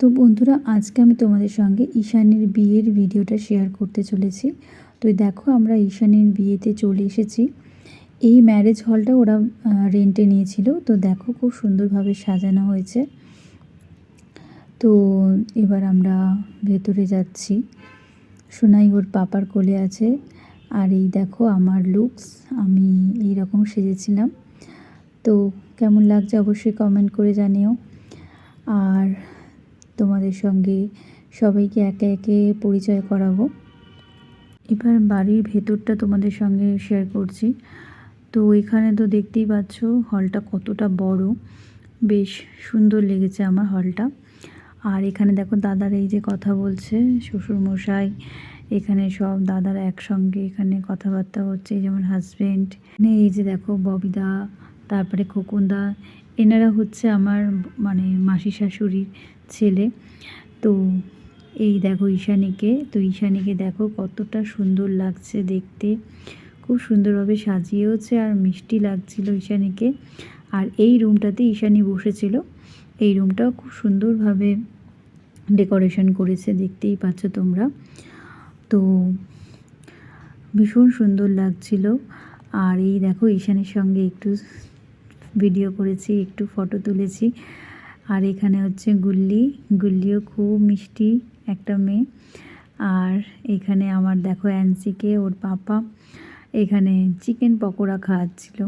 তো বন্ধুরা, আজকে আমি তোমাদের সঙ্গে ঈশানের বিয়ের ভিডিওটা শেয়ার করতে চলেছি। তো দেখো, আমরা ঈশানের বিয়েতে চলে এসেছি। এই ম্যারেজ হলটা ওরা রেন্টে নিয়েছিল। তো দেখো, খুব সুন্দরভাবে সাজানো হয়েছে। তো এবার আমরা ভেতরে যাচ্ছি। সোনাই ওর পাপার কোলে আছে। আর এই দেখো, আমার লুকস আমি এই রকম সেজেছিলাম। তো কেমন লাগছে অবশ্যই কমেন্ট করে জানিও। আর তোমাদের সঙ্গে সবাইকে একে একে পরিচয় করাবো। এবার বাড়ির ভেতরটা তোমাদের সঙ্গে শেয়ার করছি। তো এখানে তো দেখতেই পাচ্ছ হলটা কতটা বড়। বেশ সুন্দর লেগেছে আমার হলটা আর এখানে দেখো দাদার এই যে কথা বলছে, শ্বশুরমশাই, এখানে সব দাদারা একসঙ্গে এখানে কথাবার্তা হচ্ছে যেমন হাজব্যান্ড এই যে দেখো ববিদা তারপরে খোকনদা, এনারা হচ্ছে আমার মানে মাসি শাশুড়ির ছেলে। তো এই দেখো ঈশানীকে, তো ঈশানীকে দেখো কতটা সুন্দর লাগছে দেখতে। খুব সুন্দরভাবে সাজিয়েওছে আর মিষ্টি লাগছিল ঈশানীকে। আর এই রুমটাতে ঈশানী বসেছিল। এই রুমটাও খুব সুন্দরভাবে ডেকোরেশন করেছে, দেখতেই পাচ্ছ তোমরা। তো ভীষণ সুন্দর লাগছিল। আর এই দেখো ঈশানের সঙ্গে একটু ভিডিও করেছি, একটু ফটো তুলেছি। আর এখানে হচ্ছে গুল্লি। গুল্লিও খুব মিষ্টি একটা মেয়ে। আর এখানে আমার দেখো অ্যান্সিকে, ওর পাপা। এখানে চিকেন পকোড়া খাওয়াচ্ছিল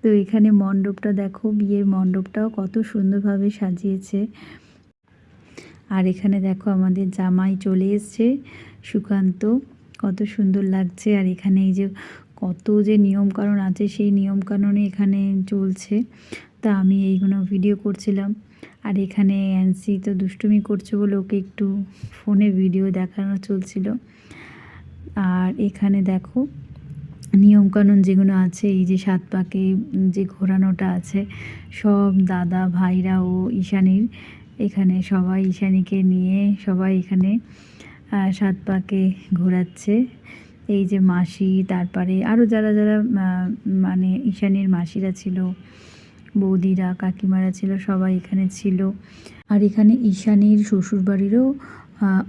তো এখানে মণ্ডপটা দেখো, বিয়ের মণ্ডপটাও কত সুন্দরভাবে সাজিয়েছে। আর এখানে দেখো আমাদের জামাই চলে এসছে, সুকান্ত। কত সুন্দর লাগছে। আর এখানে এই যে কত যে নিয়মকানুন আছে, সেই নিয়মকানুনে এখানে চলছে। তা আমি এইগুলো ভিডিও করছিলাম। আর এখানে অ্যান্সি তো দুষ্টুমি করছে বলে ওকে একটু ফোনে ভিডিও দেখানো চলছিল। আর এখানে দেখো, নিয়মকানুন যেগুলো আছে, এই যে সাত পাকে যে ঘোরানোটা আছে, সব দাদা, ভাইরা ও ঈশানির। এখানে সবাই ঈশানীকে নিয়ে সবাই এখানে সাত পাকে ঘোরাচ্ছে। এই যে মাসি, তারপরে আরও যারা যারা মানে ঈশানের মাসিরা ছিল, বৌদিরা, কাকিমারা ছিল, সবাই এখানে ছিল। আর এখানে ঈশানীর শ্বশুরবাড়িরও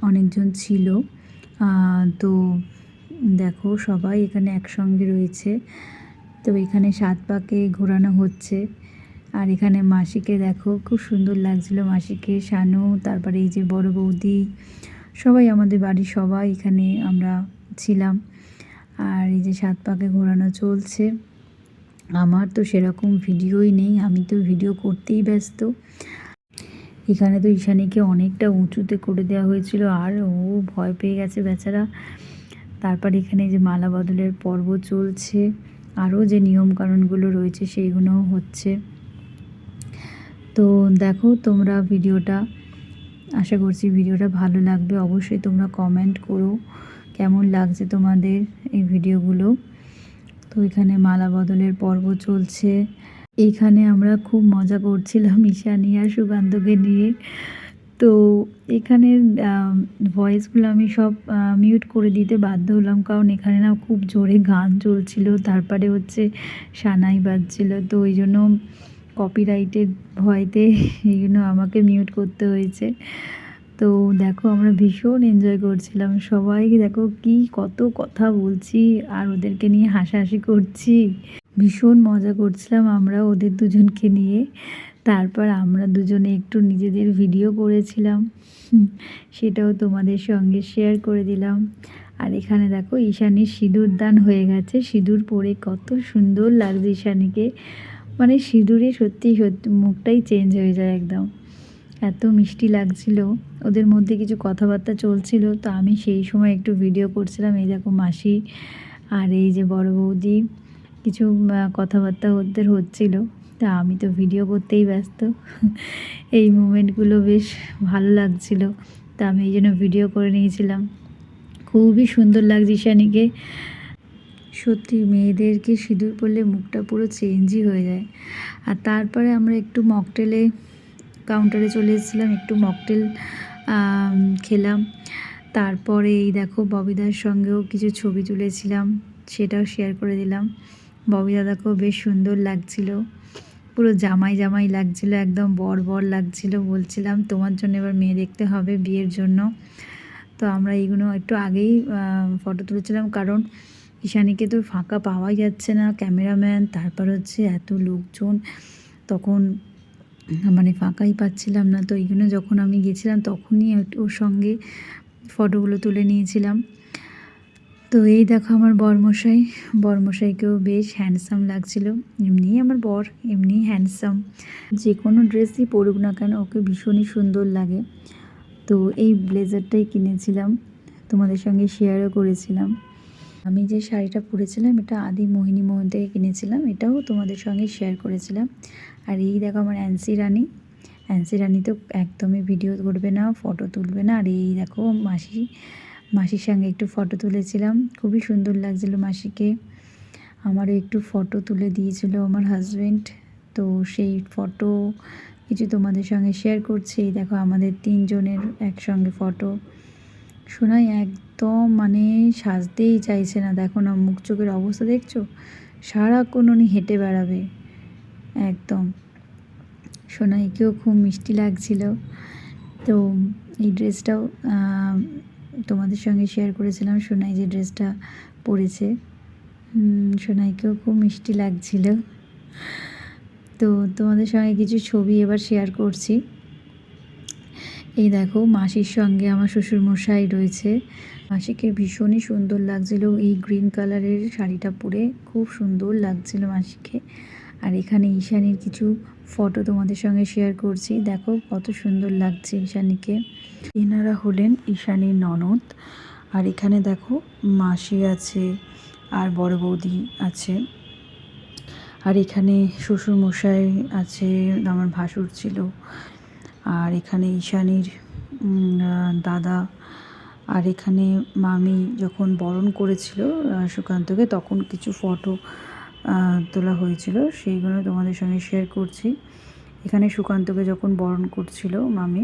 অনেকজন ছিল। তো দেখো সবাই এখানে একসঙ্গে রয়েছে। তো এখানে সাত পাকে ঘোরানো হচ্ছে। আর এখানে মাসিকে দেখো, খুব সুন্দর লাগছিল মাসিকে, শানু, তারপরে এই যে বড় বৌদি, সবাই আমাদের বাড়ির সবাই এখানে আমরা ছিলাম আর এই যে সাত পাকে ঘোরানো চলছে, আমার তো সেরকম ভিডিওই নেই, আমি তো ভিডিও করতেই ব্যস্ত। এখানে তো ঈশানীকে অনেকটা উঁচুতে করে দেওয়া হয়েছিল, আর ও ভয় পেয়ে গেছে বেচারা। তারপর এখানে যে মালা বদলের পর্ব চলছে, আরও যে নিয়মকানুনগুলো রয়েছে সেইগুলোও হচ্ছে। তো দেখো তোমরা ভিডিওটা, আশা করছি ভিডিওটা ভালো লাগবে। অবশ্যই তোমরা কমেন্ট করো। কেমন লাগছে তোমাদের এই ভিডিওগুলো? তো এখানে মালা বদলের পর্ব চলছে। এইখানে আমরা খুব মজা করছিলাম ঈশানী আর সুকান্তকে নিয়ে। তো এখানে ভয়েসগুলো আমি সব মিউট করে দিতে বাধ্য হলাম কারণ এখানে না খুব জোরে গান চলছিল। তারপরে হচ্ছে সানাই বাজছিল। তো ওই জন্য কপিরাইটের ভয়তে এই জন্য আমাকে মিউট করতে হয়েছে। তো দেখো আমরা ভীষণ এনজয় করছিলাম। সবাই দেখো কি কত কথা বলছি আর ওদেরকে নিয়ে হাসাহাসি করছি। ভীষণ মজা করছিলাম আমরা ওদের দুজনকে নিয়ে। তারপর আমরা দুজনে একটু নিজেদের ভিডিও করেছিলাম। সেটাও তোমাদের সঙ্গে শেয়ার করে দিলাম। আর এখানে দেখো ঈশানীর সিঁদুর দান হয়ে গেছে। সিঁদুর পরে কত সুন্দর লাগছে ঈশানীকে। মানে সিঁদুরে সত্যি সত্যি মুখটাই চেঞ্জ হয়ে যায় একদম। এত মিষ্টি লাগছিল, ওদের মধ্যে কিছু কথাবার্তা চলছিল, তো আমি সেই সময় একটু ভিডিও করছিলাম, এই দেখো মাসি আর এই যে বড় বৌদি, কিছু কথাবার্তা ওদের হচ্ছিল, তা আমি তো ভিডিও করতেই ব্যস্ত। এই মুমেন্টগুলো বেশ ভালো লাগছিল, তা আমি এই জন্য ভিডিও করে নিয়েছিলাম। খুবই সুন্দর লাগছে ঈশানীকে। সত্যি মেয়েদেরকে সিঁদুর পরলে মুখটা পুরো চেঞ্জই হয়ে যায়। আর তারপরে আমরা একটু মকটেলে কাউন্টারে চলে এসেছিলাম, একটু মকটেল খেলাম। তারপরে এই দেখো ববিদার সঙ্গেও কিছু ছবি তুলেছিলাম, সেটাও শেয়ার করে দিলাম। ববিদা দেখো বেশ সুন্দর লাগছিল, পুরো জামাই জামাই লাগছিল, একদম বর বর লাগছিল। বলছিলাম, তোমার জন্য এবার মেয়ে দেখতে হবে বিয়ের জন্য। তো আমরা এইগুলো একটু আগেই ফটো তুলেছিলাম, কারণ ঈশানীকে তো ফাঁকা পাওয়াই যাচ্ছে না ক্যামেরাম্যান তারপর হচ্ছে এত লোকজন, তখন মানে ফাঁকাই পাচ্ছিলাম না। তো এই জন্য যখন আমি গেছিলাম, তখনই ওর সঙ্গে ফটোগুলো তুলে নিয়েছিলাম। তো এই দেখো আমার বরমশাই। বরমশাইকেও বেশ হ্যান্ডসাম লাগছিল। এমনিই আমার বর এমনি হ্যান্ডসাম যে কোনো ড্রেসই পরুক না কেন, ওকে ভীষণই সুন্দর লাগে। তো এই ব্লেজারটাই কিনেছিলাম। তোমাদের সঙ্গে শেয়ারও করেছিলাম। আমি যে শাড়িটা পরেছিলাম, এটা আদি মোহিনী মোহন থেকে কিনেছিলাম। এটাও তোমাদের সঙ্গে শেয়ার করেছিলাম। আর এই দেখো আমার অ্যান্সি রানী অ্যান্সি রানী তো একদমই ভিডিও করবে না ফটো তুলবে না। আর এই দেখো মাসি, মাসির সঙ্গে একটু ফটো তুলেছিলাম। খুবই সুন্দর লাগছিল মাসিকে। আমারও একটু ফটো তুলে দিয়েছিল আমার হাজব্যান্ড তো সেই ফটো কিছু তোমাদের সঙ্গে শেয়ার করছি। দেখো আমাদের তিনজনের একসঙ্গে ফটো শোনাই একদম মানে সাজতেই চাইছে না। দেখো না, মুখ চোখের অবস্থা দেখছ? সারাক্ষণ উনি হেঁটে বেড়াবে। একদম। সোনাইকেও খুব মিষ্টি লাগছিল। তো এই ড্রেসটাও তোমাদের সঙ্গে শেয়ার করেছিলাম, সোনাই যে ড্রেসটা পরেছে। সোনাইকেও খুব মিষ্টি লাগছিল। তো তোমাদের সঙ্গে কিছু ছবি এবার শেয়ার করছি। এই দেখো মাসির সঙ্গে আমার শ্বশুর মশাই রয়েছে। মাসিকে ভীষণই সুন্দর লাগছিল। এই গ্রিন কালারের শাড়িটা পরে খুব সুন্দর লাগছিল মাসিকে। আর এখানে ঈশানীর কিছু ফটো তোমাদের সঙ্গে শেয়ার করছি। দেখো কত সুন্দর লাগছে ঈশানীকে। এনারা হলেন ঈশানীর ননদ। আর এখানে দেখো মাসি আছে আর বড় বৌদি আছে। আর এখানে শ্বশুরমশাই আছে, আমার ভাসুর ছিল। আর এখানে ঈশানীর দাদা আর এখানে মামি যখন বরণ করেছিল সুকান্তকে, তখন কিছু ফটো তোলা হয়েছিল। সেইগুলো তোমাদের সঙ্গে শেয়ার করছি। এখানে সুকান্তকে যখন বরণ করছিল মামি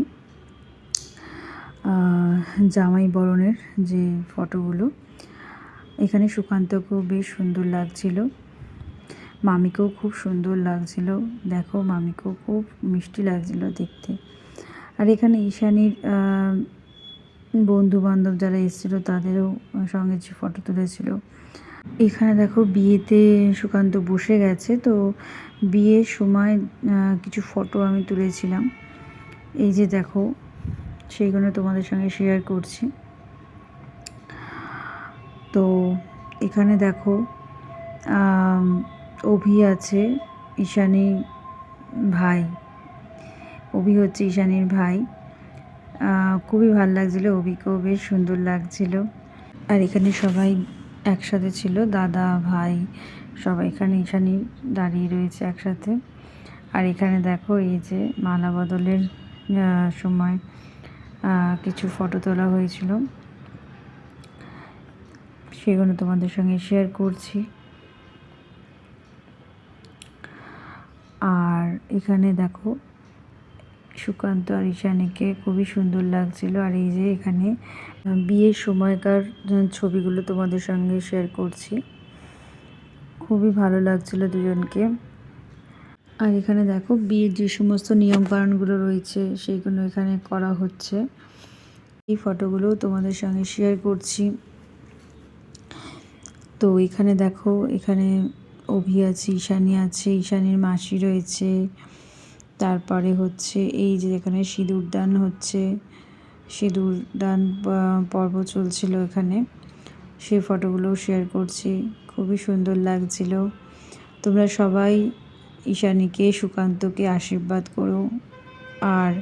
জামাই বরণের যে ফটোগুলো, এখানে সুকান্তকেও বেশ সুন্দর লাগছিল। মামিকেও খুব সুন্দর লাগছিল। দেখো, মামিকেও খুব মিষ্টি লাগছিল দেখতে। আর এখানে ঈশানীর বন্ধু বান্ধব যারা এসেছিল তাদেরও সঙ্গে যে ফটো তুলেছিল। এখানে দেখো বিয়েতে সুকান্ত বসে গেছে, তো বিয়ের সময় কিছু ফটো আমি তুলেছিলাম। এই যে দেখো, সেইগুলো তোমাদের সঙ্গে শেয়ার করছি। তো এখানে দেখো অভি আছে ঈশানী ভাই। অভি হচ্ছে ঈশানীর ভাই। খুবই ভালো লাগছিল, অভিকেও বেশ সুন্দর লাগছিল। আর এখানে সবাই একসাথে ছিল, দাদা, ভাই, সবাই। এখানে ঈশানী দাঁড়িয়ে রয়েছে একসাথে। আর এখানে দেখো, এই যে মালা বদলের সময় কিছু ফটো তোলা হয়েছিল। সেগুলো তোমাদের সঙ্গে শেয়ার করছি। আর এখানে দেখো সুকান্ত আর ঈশানীকে খুবই সুন্দর লাগছিল। আর এই যে এখানে বিয়ের সময়কার ছবিগুলো তোমাদের সঙ্গে শেয়ার করছি। খুবই ভালো লাগছিল দুজনকে। আর এখানে দেখো, বিয়ের যে সমস্ত নিয়মকানুনগুলো রয়েছে সেইগুলো এখানে করা হচ্ছে। এই ফটোগুলো তোমাদের সঙ্গে শেয়ার করছি। তো এখানে দেখো, এখানে অভি আছে, ঈশানী আছে, ঈশানীর মাসি রয়েছে। তারপরে হচ্ছে এই যে এখানে সিঁদুর দান হচ্ছে, সিঁদুর দান পর্ব চলছিল এখানে। সেই ফটোগুলো শেয়ার করছি। খুবই সুন্দর লাগছিল। তোমরা সবাই ঈশানীকে, সুকান্তকে আশীর্বাদ করো। আর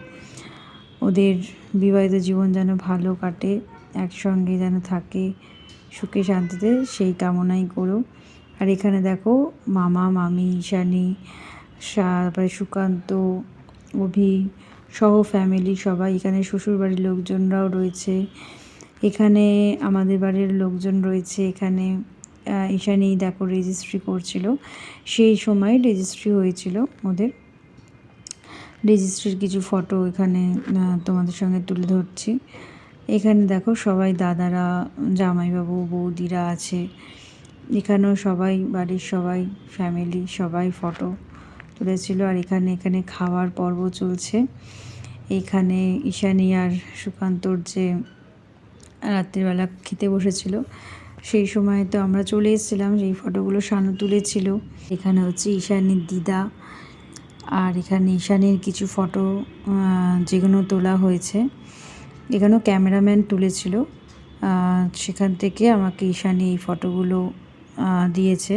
ওদের বিবাহিত জীবন যেন ভালো কাটে, একসঙ্গে যেন থাকে, সুখে শান্তিতে সেই কামনাই করো। আর এখানে দেখো মামা, মামি, ঈশানী তারপরে সুকান্ত, অভি সহ ফ্যামিলি সবাই। এখানে শ্বশুরবাড়ির লোকজনরাও রয়েছে। এখানে আমাদের বাড়ির লোকজন রয়েছে। এখানে ঈশানী দেখো রেজিস্ট্রি করছিল। সেই সময় রেজিস্ট্রি হয়েছিল ওদের। রেজিস্ট্রির কিছু ফটো এখানে তোমাদের সঙ্গে তুলে ধরছি। এখানে দেখো সবাই দাদারা, জামাইবাবু, বৌদিরা আছে। এখানেও সবাই, বাড়ির সবাই ফ্যামিলি সবাই ফটো তুলেছিল আর এখানে এখানে খাওয়ার পর্ব চলছে। এখানে ঈশানী আর সুকান্তর যে রাত্রিবেলা খেতে বসেছিল, সেই সময় তো আমরা চলে এসেছিলাম, সেই ফটোগুলো শানু তুলেছিল। এখানে হচ্ছে ঈশানীর দিদা আর এখানে ঈশানীর কিছু ফটো যেগুলো তোলা হয়েছে। এখানেও ক্যামেরাম্যান তুলেছিল। সেখান থেকে আমাকে ঈশানী এই ফটোগুলো দিয়েছে।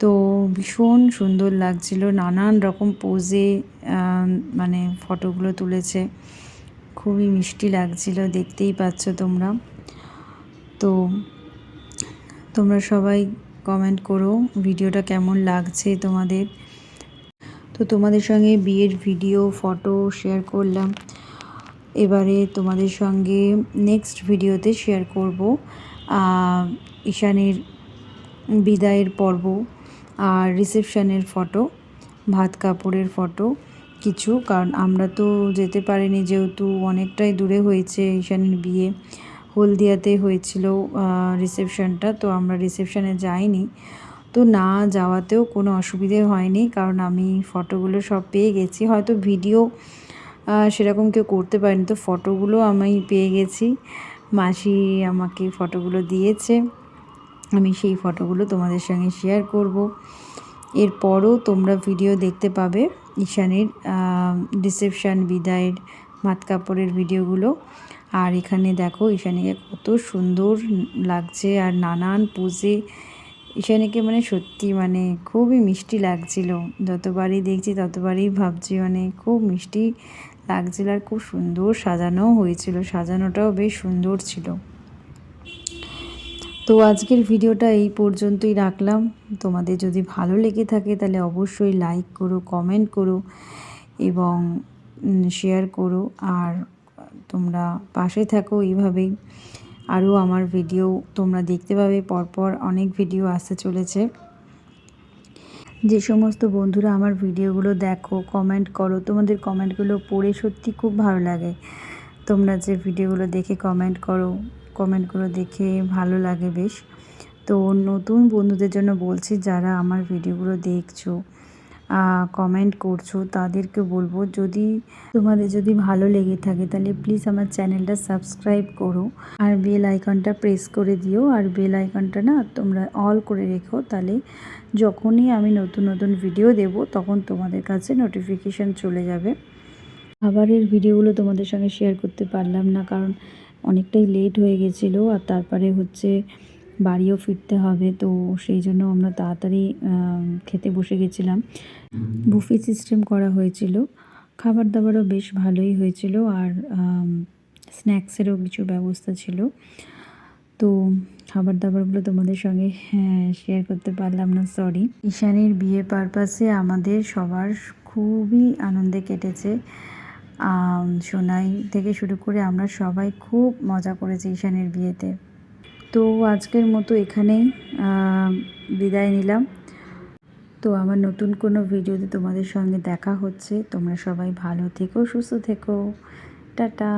তো ভীষণ সুন্দর লাগছিল, নানান রকম পোজে মানে ফটোগুলো তুলেছে। খুবই মিষ্টি লাগছিল, দেখতেই পাচ্ছ তোমরা। তো তোমরা সবাই কমেন্ট করো, ভিডিওটা কেমন লাগছে তোমাদের। তো তোমাদের সঙ্গে বিয়ের ভিডিও ফটো শেয়ার করলাম। এবারে তোমাদের সঙ্গে নেক্সট ভিডিওতে শেয়ার করব ঈশানের বিদায়ের পর্ব। আর রিসেপশনের ফটো ভাত কাপড়ের ফটো কিছু। কারণ আমরা তো যেতে পারিনি যেহেতু অনেকটাই দূরে হয়েছে ঈশানীর বিয়ে। হলদিয়াতে হয়েছিল রিসেপশনটা তো আমরা রিসেপশনে যাইনি। তো না যাওয়াতেও কোনো অসুবিধে হয়নি কারণ আমি ফটোগুলো সব পেয়ে গেছি। হয়তো ভিডিও সেরকম কেউ করতে পারেনি। তো ফটোগুলো আমি পেয়ে গেছি। মাসি আমাকে ফটোগুলো দিয়েছে। আমি সেই ফটোগুলো তোমাদের সঙ্গে শেয়ার করব। এরপরও তোমরা ভিডিও দেখতে পাবে ঈশানের রিসেপশন বিদায়ের, মাত কাপড়ের ভিডিওগুলো আর এখানে দেখো ঈশানীকে কত সুন্দর লাগছে আর নানান পোজে ঈশানীকে মানে সত্যি মানে খুবই মিষ্টি লাগছিল। যতবারই দেখছি ততবারই ভাবছি মানে খুব মিষ্টি লাগছিল আর খুব সুন্দর সাজানোও হয়েছিল, সাজানোটাও বেশ সুন্দর ছিল। তো আজকের ভিডিওটা এই পর্যন্তই রাখলাম। তোমাদের যদি ভালো লেগে থাকে তাহলে অবশ্যই লাইক করো কমেন্ট করো এবং শেয়ার করো। আর তোমরা পাশে থাকো এইভাবেই। আরও আমার ভিডিও তোমরা দেখতে পাবে। পরপর অনেক ভিডিও আসতে চলেছে। যে সমস্ত বন্ধুরা আমার ভিডিওগুলো দেখো কমেন্ট করো, তোমাদের কমেন্টগুলো পড়ে সত্যি খুব ভালো লাগে। তোমরা যে ভিডিওগুলো দেখে কমেন্ট করো কমেন্টগুলো দেখে ভালো লাগে বেশ। তো নতুন বন্ধুদের জন্য বলছি, যারা আমার ভিডিওগুলো দেখছ কমেন্ট করছ, তাদেরকে বলব, যদি তোমাদের যদি ভালো লেগে থাকে, তাহলে প্লিজ আমার চ্যানেলটা সাবস্ক্রাইব করো আর বেল আইকনটা প্রেস করে দিও। আর বেল আইকনটা না তোমরা অল করে রেখো, তাহলে যখনই আমি নতুন নতুন ভিডিও দেব, তখন তোমাদের কাছে নোটিফিকেশান চলে যাবে। খাবারের ভিডিওগুলো তোমাদের সঙ্গে শেয়ার করতে পারলাম না, কারণ অনেকটাই লেট হয়ে গেছিল আর তারপরে হচ্ছে বাড়িও ফিরতে হবে। তো সেই জন্য আমরা তাড়াতাড়ি খেতে বসে গেছিলাম। বুফে সিস্টেম করা হয়েছিল। খাবার দাবারও বেশ ভালোই হয়েছিল আর স্ন্যাক্সেরও কিছু ব্যবস্থা ছিল। তো খাবার দাবারগুলো তোমাদের সঙ্গে শেয়ার করতে পারলাম না সরি ঈশানীর বিয়ে পারপাসে আমাদের সবার খুবই আনন্দে কেটেছে। সোনাই থেকে শুরু করে আমরা সবাই খুব মজা করেছি ঈশানের বিয়েতে। তো আজকের মতো এখানেই বিদায় নিলাম। তো আমার নতুন কোনো ভিডিওতে তোমাদের সঙ্গে দেখা হচ্ছে। তোমরা সবাই ভালো থেকো, সুস্থ থেকো। টাটা।